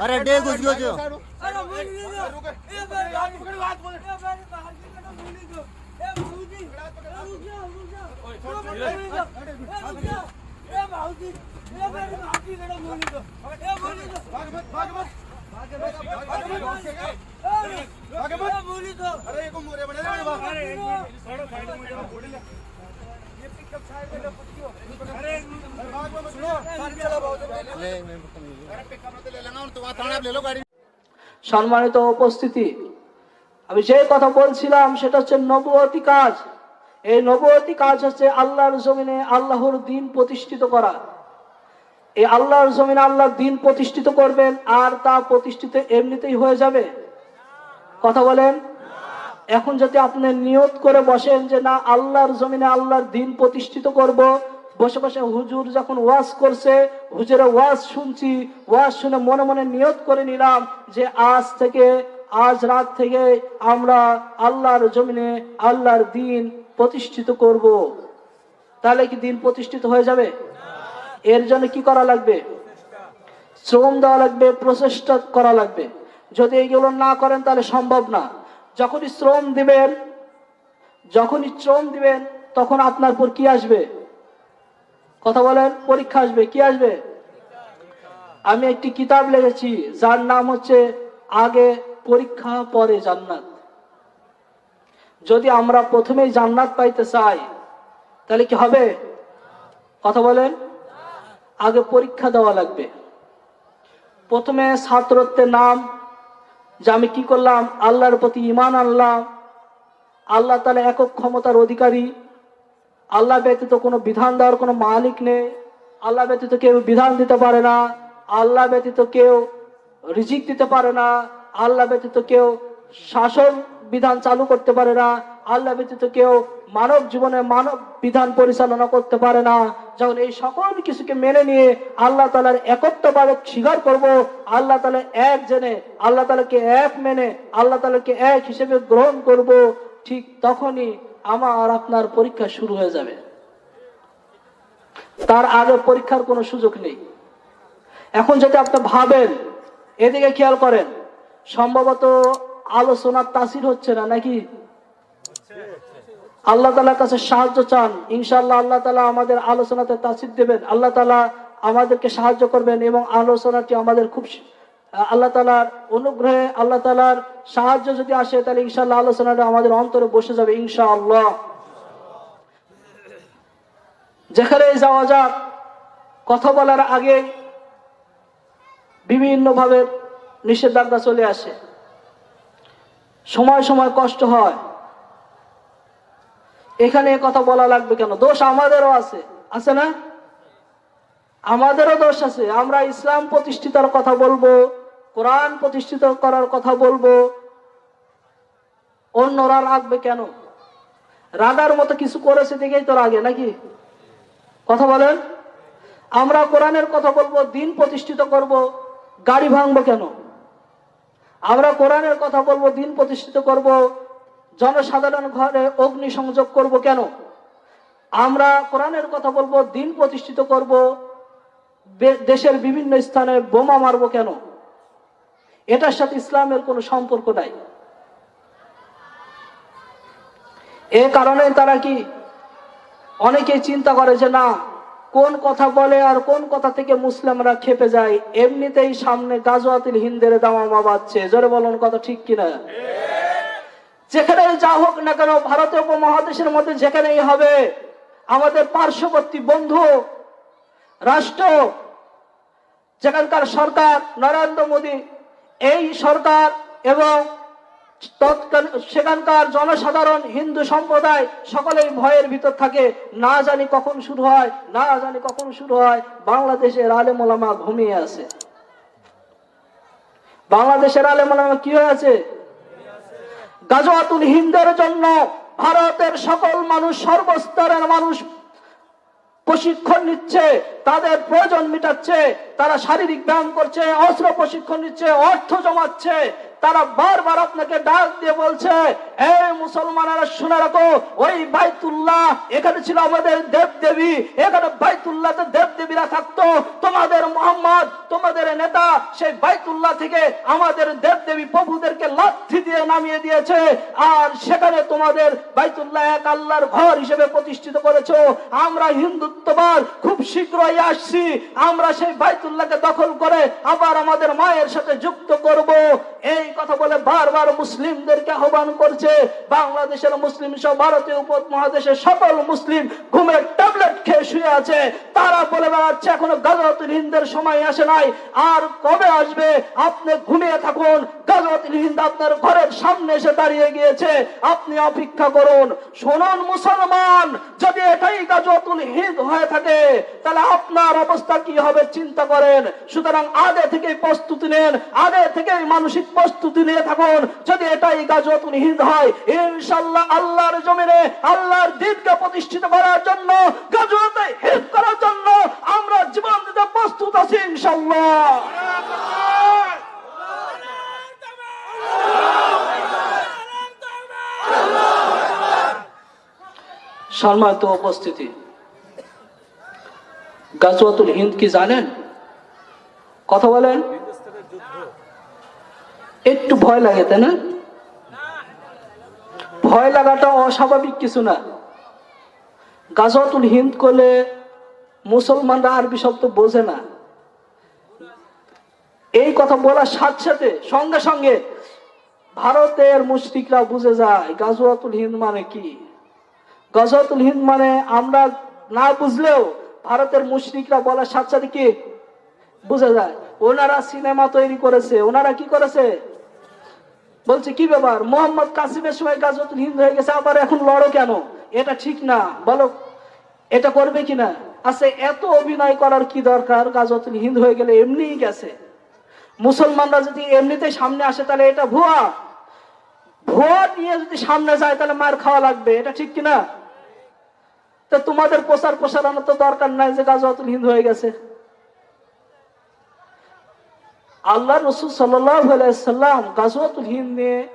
અરે ડે ગુજર્યો છો. અરે એક મોરે બને. সম্মানিত উপস্থিতি, আমি যে কথা বলছিলাম সেটা হচ্ছে নবুয়তি কাজ। এই নবুয়তি কাজ হচ্ছে আল্লাহর জমিনে আল্লাহর দিন প্রতিষ্ঠিত করা। এই আল্লাহর জমিনে আল্লাহর দিন প্রতিষ্ঠিত করবেন, আর তা প্রতিষ্ঠিত এমনিতেই হয়ে যাবে। কথা বলেন। এখন যদি আপনি নিয়ত করে বসেন যে না, আল্লাহর জমিনে আল্লাহর দিন প্রতিষ্ঠিত করব, বসে বসে হুজুর যখন ওয়াজ করছে, হুজুরের ওয়াজ শুনছি, ওয়াজ শুনে মনে মনে নিয়ত করে নিলাম যে আজ থেকে, আজ রাত থেকে আমরা আল্লাহর জমিনে আল্লাহর দিন প্রতিষ্ঠিত করব। তাহলে কি দিন প্রতিষ্ঠিত হয়ে যাবে? এর জন্য কি করা লাগবে? শ্রম দেওয়া লাগবে, প্রচেষ্টা করা লাগবে। যদি এইগুলো না করেন তাহলে সম্ভব না। যখনই শ্রম দিবেন, যখনই শ্রম দিবেন, তখন আপনার পর কি আসবে? কথা বলেন, পরীক্ষা আসবে, কি আসবে? আমি একটি কিতাব লিখেছি, যার নাম হচ্ছে আগে পরীক্ষা, পরে জান্নাত। যদি আমরা প্রথমেই জান্নাত পাইতে চাই, তাহলে কি হবে? কথা বলেন, আগে পরীক্ষা দেওয়া লাগবে। প্রথমে ছাত্রত্বের নাম যে আমি কি করলাম? আল্লাহর প্রতি ইমান আনলাম। আল্লাহ তাহলে একক ক্ষমতার অধিকারী। আল্লাহ ব্যতীত কোনো বিধান দেওয়ার কোনো মালিক নেই। আল্লাহ ব্যতীত কেউ বিধান দিতে পারে না। আল্লাহ ব্যতীত কেউ রিজিক দিতে পারে না। আল্লাহ ব্যতীত কেউ শাসন বিধান চালু করতে পারে না। আল্লাহ ব্যতীত কেউ মানব জীবনে মানব বিধান পরিচালনা করতে পারে না। যখন এই সকল কিছুকে মেনে নিয়ে আল্লাহ তালার একত্বভাবে স্বীকার করব, আল্লাহ তালা এক জেনে, আল্লাহ তালাকে এক মেনে, আল্লাহ তালাকে এক হিসেবে গ্রহণ করব, ঠিক তখনই আমার আপনার পরীক্ষা শুরু হয়ে যাবে। তার আগে পরীক্ষার কোনো সুযোগ নেই। এখন যদি আপনি ভাবেন, এদিকে খেয়াল করেন, সম্ভবত আলোচনার তাসির হচ্ছে না, নাকি? আল্লাহ তালার কাছে সাহায্য চান। ইনশাল্লাহ আল্লাহ তালা আমাদের আলোচনাতে তাসিদ দেবেন। আল্লাহ তালা আমাদেরকে সাহায্য করবেন এবং আলোচনাটি আমাদের খুব আল্লাহ তালার অনুগ্রহে আল্লাহ তালার সাহায্য যদি আসে, তাহলে ইনশাল্লাহ আলোচনাটা আমাদের অন্তরে বসে যাবে ইনশাআল্লাহ। যেখানে যাওয়া যাক, কথা বলার আগে বিভিন্ন ভাবে নিষেধাজ্ঞা চলে আসে। সময় সময় কষ্ট হয়। এখানে কথা বলা লাগবে কেন? দোষ আমাদেরও আছে। আছে না? আমাদেরও দোষ আছে। আমরা ইসলাম প্রতিষ্ঠিতার কথা বলব, কোরআন প্রতিষ্ঠিত করার কথা বলব। অন্যরা রাখবে কেন? রাগার মতো কিছু করেছে দেখেই তো রাগে, নাকি? কথা বলেন। আমরা কোরআনের কথা বলব, দিন প্রতিষ্ঠিত করব, গাড়ি ভাঙবো কেন? আমরা কোরআনের কথা বলব, দিন প্রতিষ্ঠিত করব জনসাধারণ ঘরে অগ্নি সংযোগ করব কেন? আমরা কোরআনের কথা বলব, দিন প্রতিষ্ঠিত করব দেশের বিভিন্ন স্থানে বোমা মারবো কেন? এটার সাথে ইসলামের কোনো সম্পর্ক নাই। এ কারণে তারা কি অনেকেই চিন্তা করে যে না, কোন কথা বলে আর কোন কথা থেকে মুসলিমরা খেপে যায়? এমনিতেই সামনে গাজওয়াতিল হিন্দের দামামা বাজছে। জোরে বলুন কথা ঠিক কিনা? যেখানে যা হোক না কেন ভারতীয় উপমহাদেশের মধ্যে যেখানেই হবে, আমাদের পার্শ্ববর্তী বন্ধু, রাষ্ট্র, যেখানকার সরকার নরেন্দ্র মোদী, এই সরকার এবং সেখানকার জনসাধারণ, হিন্দু সম্প্রদায়, সকলেই ভয়ের ভিতর থাকে, না জানি কখন শুরু হয়, না জানি কখন শুরু হয়, বাংলাদেশের আলেমোলামা ঘুমিয়ে আছে। বাংলাদেশের আলেমোলামা কি হয়ে আছে? গাজওয়াতুল হিন্দের জন্য ভারতের সকল মানুষ, সর্বস্তরের মানুষ প্রশিক্ষণ নিচ্ছে, তাদের প্রয়োজন মিটাচ্ছে, তারা শারীরিক ব্যায়াম করছে, অস্ত্র প্রশিক্ষণ নিচ্ছে, অর্থ জমাচ্ছে তারা বারবার আপনাকে ডাক দিয়ে বলছে এই মুসলমানেরা শুনে রাখো, ওই বাইতুল্লাহ এখানে ছিল আমাদের দেব দেবী এখানে বাইতুল্লাহতে দেব দেবীরা থাকতো। তোমাদের মোহাম্মদ, তোমাদের নেতা, সেই বাইতুল্লাহ থেকে আমাদের দেব দেবী প্রভুদেরকে লাথি দিয়ে নামিয়ে দিয়েছে। আর সেখানে তোমাদের বাইতুল্লাহ এক আল্লাহর ঘর হিসেবে প্রতিষ্ঠিত করেছ। আমরা হিন্দুত্ববাদ, খুব শীঘ্রই আসছি। আমরা সেই বাইতুল্লাহকে দখল করে আবার আমাদের মায়ের সাথে যুক্ত করব। এই কথা বলে বারবার মুসলিমদেরকে আহ্বান করছে, বাংলাদেশের মুসলিম সহ ভারতীয় উপমহাদেশের সকল মুসলিম ঘুমের ট্যাবলেট খেয়ে শুয়ে আছে। তারা বলে বেড়াচ্ছে, এখনও হিন্দের সময় আসে নাই। আর কবে আসবে? আপনি ঘুমিয়ে থাকুন। হিন্দ আপনার ঘরের সামনে এসে দাঁড়িয়ে গিয়েছে। আপনি অপেক্ষা করুন। শুনুন মুসলমান, যদি এটাই গাজরাতুল হিন্দ হয়ে থাকে, তাহলে আপনার অবস্থা কি হবে? চিন্তা করেন। সুতরাং আগে থেকেই প্রস্তুতি নেন। আগে থেকেই মানসিক প্রস্তুতি নিয়ে থাকুন। যদি এটাই গাজরাতুল হিন্দ হয় ইনশাল্লাহ আল্লাহর জমিনে, আল্লাহর দিনকে প্রতিষ্ঠিত করার জন্য গাজরাতে হিন্দ করার জন্য আমরা জীবন দিতে প্রস্তুত আছি ইনশাল্লাহ সম্মানিত উপস্থিতি, গাজওয়াতুল হিন্দ কি জানেন? কথা বলেন। একটু ভয় লাগে, তাই না? ভয় লাগাটা অস্বাভাবিক কিছু না। গাজওয়াতুল হিন্দ করলে মুসলমানরা আরবি শব্দ বোঝে না। এই কথা বলার সাথে সাথে, সঙ্গে সঙ্গে ভারতের মুশরিকরা বুঝে যায়, গাজওয়াতুল হিন্দ মানে কি? গজওয়াতুল হিন্দ মানে আমরা না বুঝলেও ভারতের মুশরিকরা বলার সাথে সাথে কি? বুঝে যায়। ওনারা সিনেমা তৈরি করেছে, ওনারা কি করেছে? বলছে, কি ব্যাপার? মোহাম্মদ কাসিমের সময় গাজওয়াতুল হিন্দ হয়ে গেছে, আবার এখন লড়ো কেন? এটা ঠিক না। বলো, এটা করবে কিনা? আচ্ছা এত অভিনয় করার কি দরকার? গাজওয়াতুল হিন্দ হয়ে গেলে এমনিই গেছে। মুসলমানরা যদি এমনিতে সামনে আসে, তাহলে এটা ভুয়া। ভুয়া নিয়ে যদি সামনে যায়, তাহলে মার খাওয়া লাগবে। এটা ঠিক কিনা? তো তোমাদের প্রচার প্রসারানোর তো দরকার নাই যে গাজওয়াতুল হিন্দ হয়ে গেছে। আল্লাহ রসুল সাল্লাম গাজওয়াতুল হিন্দ নিয়ে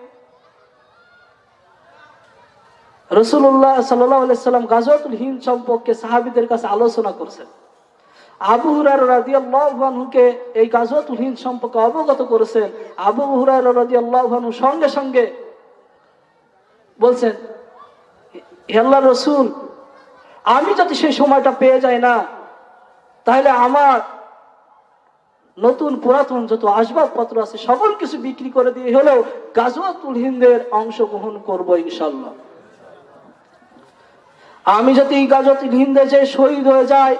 রসুল্লাহ সাল্লাম গাজওয়াতুল হিন্দ সম্পর্কে সাহাবিদের কাছে আলোচনা করছেন। আবু হুরার রাদিয়াল্লাহুকে এই গাজওয়াতুল হিন্দ সম্পর্কে অবগত করেছেন। আবু হুরার সঙ্গে সঙ্গে বলছেন, "হে আল্লাহ রসুল, আমি যদি সেই সময়টা পেয়ে যাই না, তাহলে আমার নতুন পুরাতন যত আসবাবপত্র আছে, সকল কিছু বিক্রি করে দিয়ে হলেও গাজওয়াতুল হিন্দের অংশগ্রহণ করব ইনশাল্লাহ আমি যদি গাজওয়াতুল হিন্দে যে শহীদ হয়ে যায়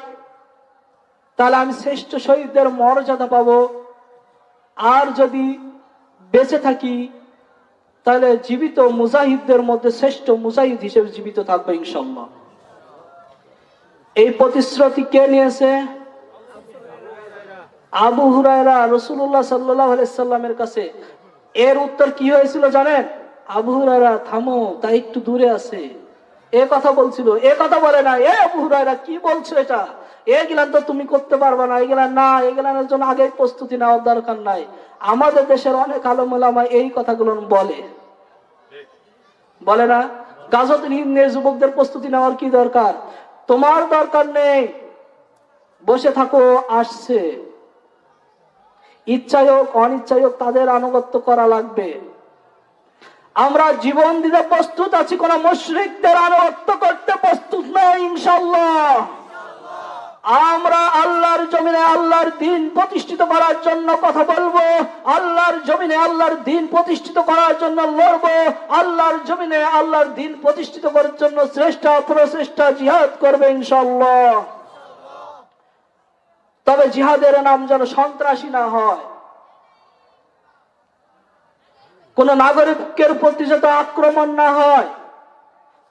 তাহলে আমি শ্রেষ্ঠ শহীদদের মর্যাদা পাবো। আর যদি বেঁচে থাকি, তাহলে জীবিত মুজাহিদদের মধ্যে শ্রেষ্ঠ মুজাহিদ হিসেবে জীবিত থাকবে ইনশাল্লাহ এই প্রতিশ্রুতি কে নিয়েছে? আবু হুরায়রা রসুল্লাহ সাল্লাহ সাল্লামের কাছে এর উত্তর কি হয়েছিল জানেন? আবু হুরায়রা, থামো, তা একটু দূরে আছে। এ কথা বলছিল। এ কথা বলে না। এ আবু হুরায়রা, কি বলছো এটা? এগুলান তো তুমি করতে পারবে না। এগুলা না এগুলানের জন্য আগে প্রস্তুতি নেওয়ার দরকার নাই। আমাদের দেশের অনেক আলমুলামা এই কথাগুলো বলে। বলে না? গাজতুল হিন্দের যুবকদের প্রস্তুতি নেওয়ার কি দরকার? তোমার দরকার নেই। বসে থাকো, আসছে। ইচ্ছাই হোক অনিচ্ছাই হোক তাদের আনুগত্য করা লাগবে। আমরা জীবন দিতে প্রস্তুত আছি, কোন মুশ্রিকদের আনুগত্য করতে প্রস্তুত নয় ইনশাল্লাহ আমরা আল্লাহর জমিনে আল্লাহর দিন প্রতিষ্ঠিত করার জন্য কথা বলব, আল্লাহর জমিনে আল্লাহর দিন প্রতিষ্ঠিত করার জন্য লড়বো, আল্লাহর জমিনে আল্লাহর দিন প্রতিষ্ঠিত করার জন্য শ্রেষ্ঠ প্রচেষ্টা জিহাদ করবে ইনশাল্লাহ তবে জিহাদের নাম যেন সন্ত্রাসী না হয়। কোন নাগরিকের প্রতি যাতে আক্রমণ না হয়,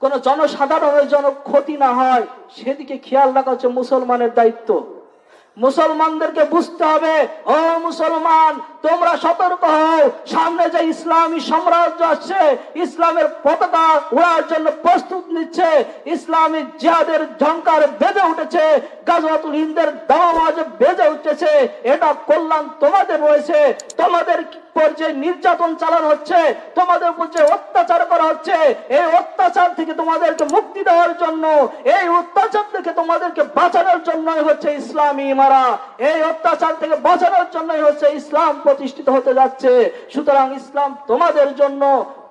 কোন জনসাধারণের জন ক্ষতি না হয়, সেদিকে খেয়াল রাখা হচ্ছে মুসলমানের দায়িত্ব। মুসলমানদেরকে বুঝতে হবে, ও মুসলমান তোমরা সতর্ক হও। সামনে যে ইসলামী সাম্রাজ্য আসছে, ইসলামের পতাকা উড়ার জন্য প্রস্তুত নিচ্ছে, ইসলামী জিহাদের ঝঙ্কার বেজে উঠেছে, গাজওয়াতুল হিন্দের দাওয়াজ বেজে উঠেছে, এটা কল্যাণ তোমাদের রয়েছে, তোমাদের যে নির্যাতন চালানো হচ্ছে, তোমাদের উপর যে অত্যাচার করা হচ্ছে, এই অত্যাচার থেকে তোমাদেরকে মুক্তি দেওয়ার জন্য, এই অত্যাচার থেকে তোমাদেরকে বাঁচানোর জন্যই হচ্ছে ইসলামী মারা এই অত্যাচার থেকে বাঁচানোর জন্যই হচ্ছে ইসলাম প্রতিষ্ঠিত হতে যাচ্ছে। সুতরাং ইসলাম তোমাদের জন্য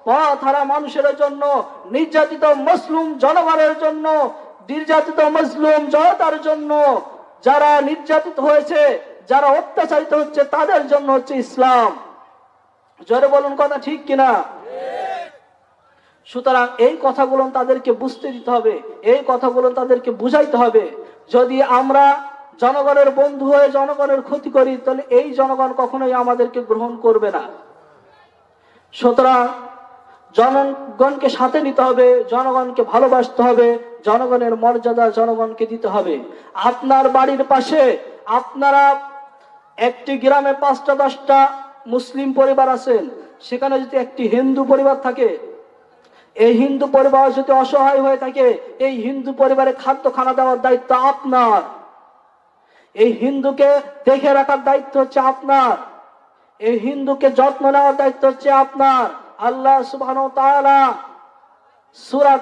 পথহারা মানুষের জন্য, নির্যাতিত মুসলিম জনগণের জন্য, নির্যাতিত মুসলিম জনতার জন্য, যারা নির্যাতিত হয়েছে, যারা অত্যাচারিত হচ্ছে, তাদের জন্য হচ্ছে ইসলাম। জোরে বলুন কথা ঠিক কিনা? সুতরাং এই কথাগুলো তাদেরকে বুঝতে দিতে হবে, এই কথাগুলো তাদেরকে বুঝাইতে হবে। যদি আমরা জনগণের বন্ধু হয়ে জনগণের ক্ষতি করি, তাহলে এই জনগণ কখনোই আমাদেরকে গ্রহণ করবে না। সুতরাং জনগণকে সাথে নিতে হবে, জনগণকে ভালোবাসতে হবে, জনগণের মর্যাদা জনগণকে দিতে হবে। আপনার বাড়ির পাশে আপনারা একটি গ্রামে পাঁচটা, দশটা মুসলিম পরিবার আছেন, সেখানে যদি একটি হিন্দু পরিবার থাকে, এই হিন্দু পরিবার যদি অসহায় হয়ে থাকে, এই হিন্দু পরিবারে খাদ্য খানা দেওয়ার দায়িত্ব আপনার। এই হিন্দুকে দেখে রাখার দায়িত্ব হচ্ছে আপনার। এই হিন্দুকে যত্ন নেওয়ার দায়িত্ব হচ্ছে আপনার। আল্লাহ সুবহান সুরা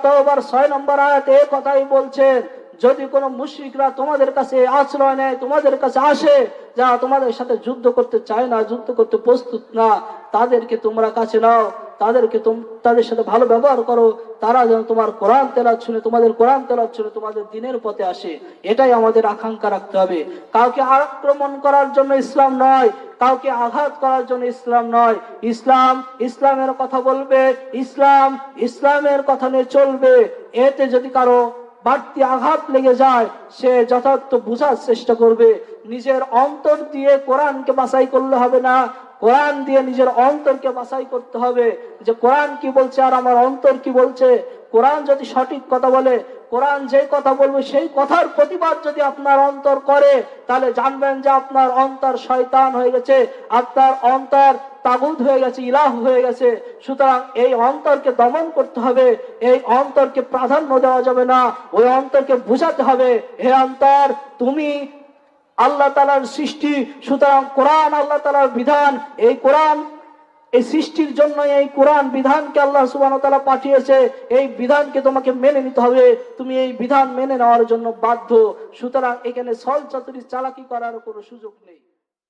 ছয় নম্বর আয়াতে কথাই বলছেন, যদি কোনো মুশরিকরা তোমাদের কাছে আশ্রয় নেয়, তোমাদের কাছে আসে, যারা তোমাদের সাথে যুদ্ধ করতে চায় না, যুদ্ধ করতে প্রস্তুত না, তাদেরকে তোমরা কাছে নাও। তাদেরকে তাদের সাথে ভালো ব্যবহার করো। তারা যেন তোমার কোরআন তেলাত শুনে, তোমাদের কোরআন তেলাত শুনে তোমাদের দিনের পথে আসে। এটাই আমাদের আকাঙ্ক্ষা রাখতে হবে। কাউকে আক্রমণ করার জন্য ইসলাম নয়, কাউকে আঘাত করার জন্য ইসলাম নয়। ইসলাম ইসলামের কথা বলবে, ইসলাম ইসলামের কথা নিয়ে চলবে। এতে যদি কারও বাড়তি আঘাত লেগে যায়, সে যথার্থ বুঝার চেষ্টা করবে। নিজের অন্তর দিয়ে কোরআনকে বাছাই করলে হবে না। কোরআন দিয়ে নিজের অন্তরকে বাছাই করতে হবে। যে কোরআন কি বলছে আর আমার অন্তর কি বলছে? কোরআন যদি সঠিক কথা বলে, কোরআন যে কথা বলবে, সেই কথার প্রতিবাদ যদি আপনার অন্তর করে, তাহলে জানবেন যে আপনার অন্তর শয়তান হয়ে গেছে, আপনার অন্তর তাগুদ হয়ে গেছে, ইলাহ হয়ে গেছে। সুতরাং এই অন্তরকে দমন করতে হবে, এই অন্তরকে প্রাধান্য দেওয়া যাবে না, ওই অন্তরকে বুঝাতে হবে, হে অন্তর, তুমি আল্লাহ তালার সৃষ্টি, সুতরাং কোরআন আল্লাহ তালার বিধান। এই কোরআন, এই সৃষ্টির জন্য এই কোরআন বিধানকে আল্লাহ সুবান তালা পাঠিয়েছে। এই বিধানকে তোমাকে মেনে নিতে হবে। তুমি এই বিধান মেনে নেওয়ার জন্য বাধ্য। সুতরাং এখানে সল চাতুরি চালাকি করার কোনো সুযোগ নেই।